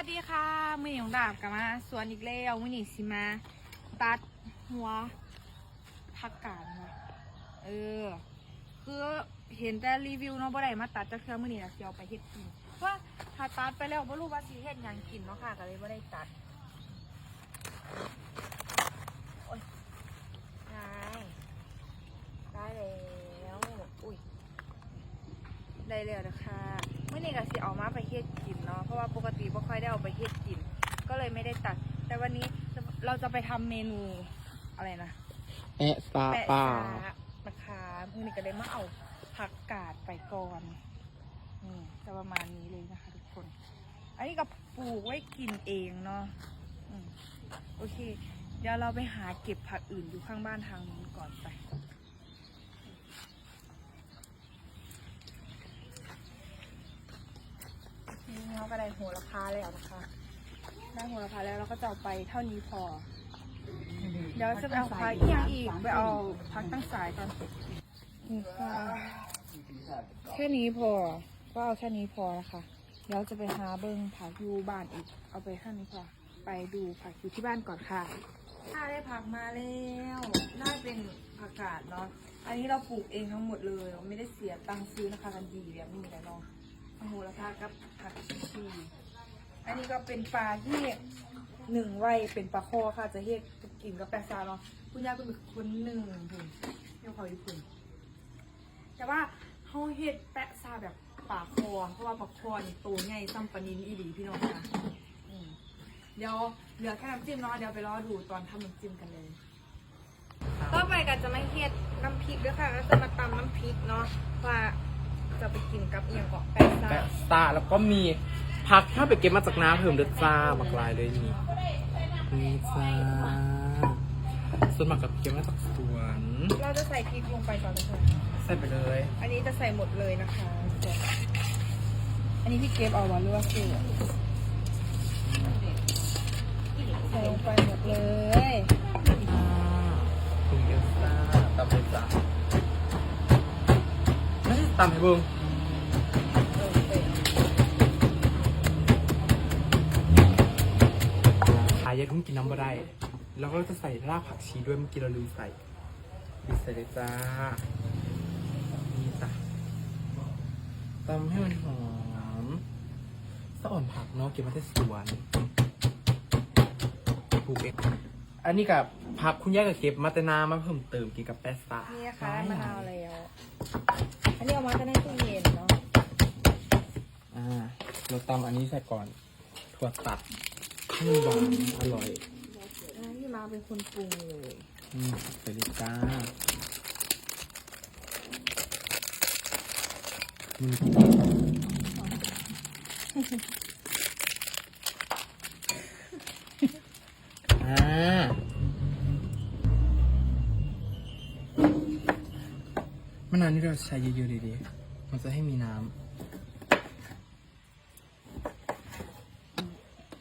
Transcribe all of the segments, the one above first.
วัสดีค่ะมือหนีของดาบกลับมาสวนอีกแล้วมือหนีสิมา ตัดหัวผักกาดนะเออ คือเห็นแต่รีวิวเนาะบ่ได้มาตัดจากเครื่องมือหนีนะเสียวไปเฮ็ดกินเพราะว่าถ้าตัดไปแล้วบ่รู้ว่าสิเฮ็ดหยังกินเนาะค่ะก็เลยบ่ได้ตัดโอ๊ยนายได้แล้วอุ้ยได้แล้วนะคะ วันนี้เราจะไปทำเมนูอะไรนะแอะซาแปะป่าซานะคะมื่อนี้ก็เลยมาเอาผักกาดไปก่อนนี่จะประมาณนี้เลยนะคะทุกคน อันนี้ก็ปลูกไว้กินเองเนาะอืมโอเค เดี๋ยวเราไปหาเก็บผักอื่นอยู่ข้างบ้านทางนู้นก่อนไป นี่เราก็ได้โหระพาแล้วนะคะ ได้โหระพาแล้วเราก็จะเอาไปเท่านี้พอ เดี๋ยวจะไปเอาพักอีกอย่างอีก ไปเอาพักตั้งสายก่อนนี่ค่ะแค่นี้พอ ก็เอาแค่นี้พอนะคะเดี๋ยวจะไปหาเบิ้งผักอยูบ้านอีก เอาไปแค่นี้พอ ไปดูผักอยู่ที่บ้านก่อนค่ะ ถ้าได้ผักมาแล้วน่าเป็นผักกาดเนาะ อันนี้เราปลูกเองทั้งหมดเลยเราไม่ได้เสียตังค์ซื้อนะคะกันดีแบบนี้เลยเนาะโหระพากับผักชี อันนี้ก็เป็นปลาที่หนึ่งไว้เป็นปลาคอค่ะ จะเฮ็ดกินกับแปะซาเนาะคุณย่าเป็นคนหนึ่งคุณเดี๋ยวขออยู่คุณแต่ว่าเขาเฮ็ดแปะซาแบบปลาคอเพราะว่าปลาคอนี่ตัวใหญ่ซ้ำปลานินอีหลีพี่น้องค่ะเดี๋ยวเหลือแค่น้ำจิ้มเนาะเดี๋ยวไปรอดูตอนทำน้ำจิ้มกันเลย ต่อไปก็จะไม่เฮ็ดน้ำพริกด้วยค่ะก็จะมาตำน้ำพริกเนาะว่าจะไปกินกับเอียงเกาะแปะซาแปะซาแล้วก็มี ผักถ้าไปเก็บมาจากน้ำเพิ่มเดือดจ้าบักลายเลยนี่นี่จ้าส่วนมากกับเก็บมาจากสวนเราจะใส่พริกลงไปก่อนเลยค่ะใส่ไปเลย อันนี้จะใส่หมดเลยนะคะ อันนี้พี่เก็บเอาวะหรือว่าเกลือใส่ลงไปหมดเลยอ่าปรุงเอลซ่าตำเลยจ้าไม่ได้ตำให้เบิ่ง ขายยาทุ่งกินน้ำบ่ได้แล้วก็จะใส่รากผักชีด้วยเมื่อกี้เราลืมใส่ดีใส่เลยจ้านี่จ้ะตำให้มันหอมสะอ่อนผักเนาะเก็บมาที่สวนปลูกเองอันนี้กับผักคุณย่ากับเก็บมาแต่นามาเพิ่มเติมกินกับแป้ซ่านี่นี่นะคะได้มะนาวแล้วอันนี้เอามาจะในตู้เย็นเนาะอ่าเราตำอันนี้ใส่ก่อนถั่วตัด ให้มันหวานอร่อยอันนี้มาเป็นคนปรุงเลยอืมใส่เลยจ้าอืมอ่ามะนาวนี่เราใช้เยอะๆเลยดิมันจะให้มีน้ำ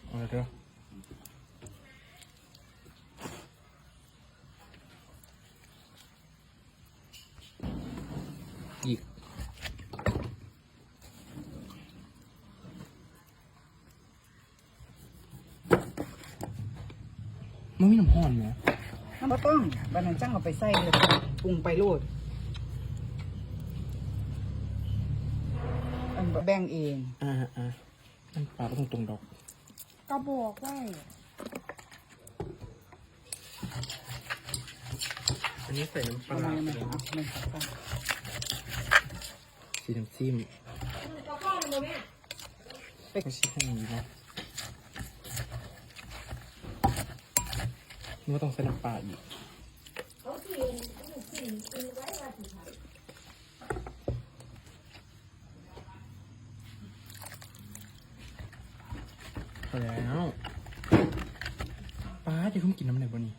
เอาเลยเออีก มันมีน้ำห้อนไหมน้ำปลาต้องบันนั้นจ้างเอาไปใส่เลยปรุงไปโลดอันแบ่งเอง อ่าอ่าน้ำปลาตรงตรงๆดอก ก็บอกไว้อันนี้ใส่น้ำปเอาลามาไปมาเลย เอาไม่ครับป้า สีน้ำจิ้มก็ชิ้นแค่นี้นะนึกว่าต้องใส่น้ำปลาอีกพอแล้วป้าจะทุ่มกินน้ำไหนบ่นี่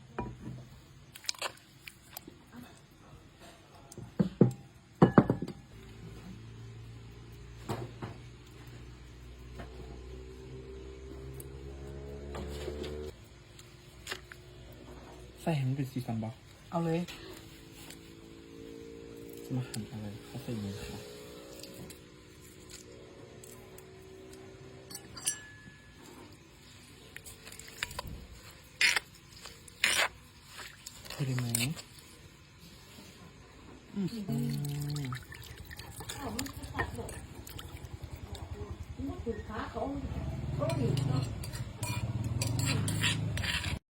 ส่ให้มันเป็นสีสันบอเอาเลย จะมาหั่นอะไรเขาใส่เมือค่ะพอดีไหมอืม คือขาเขาเขาหนีเนาะ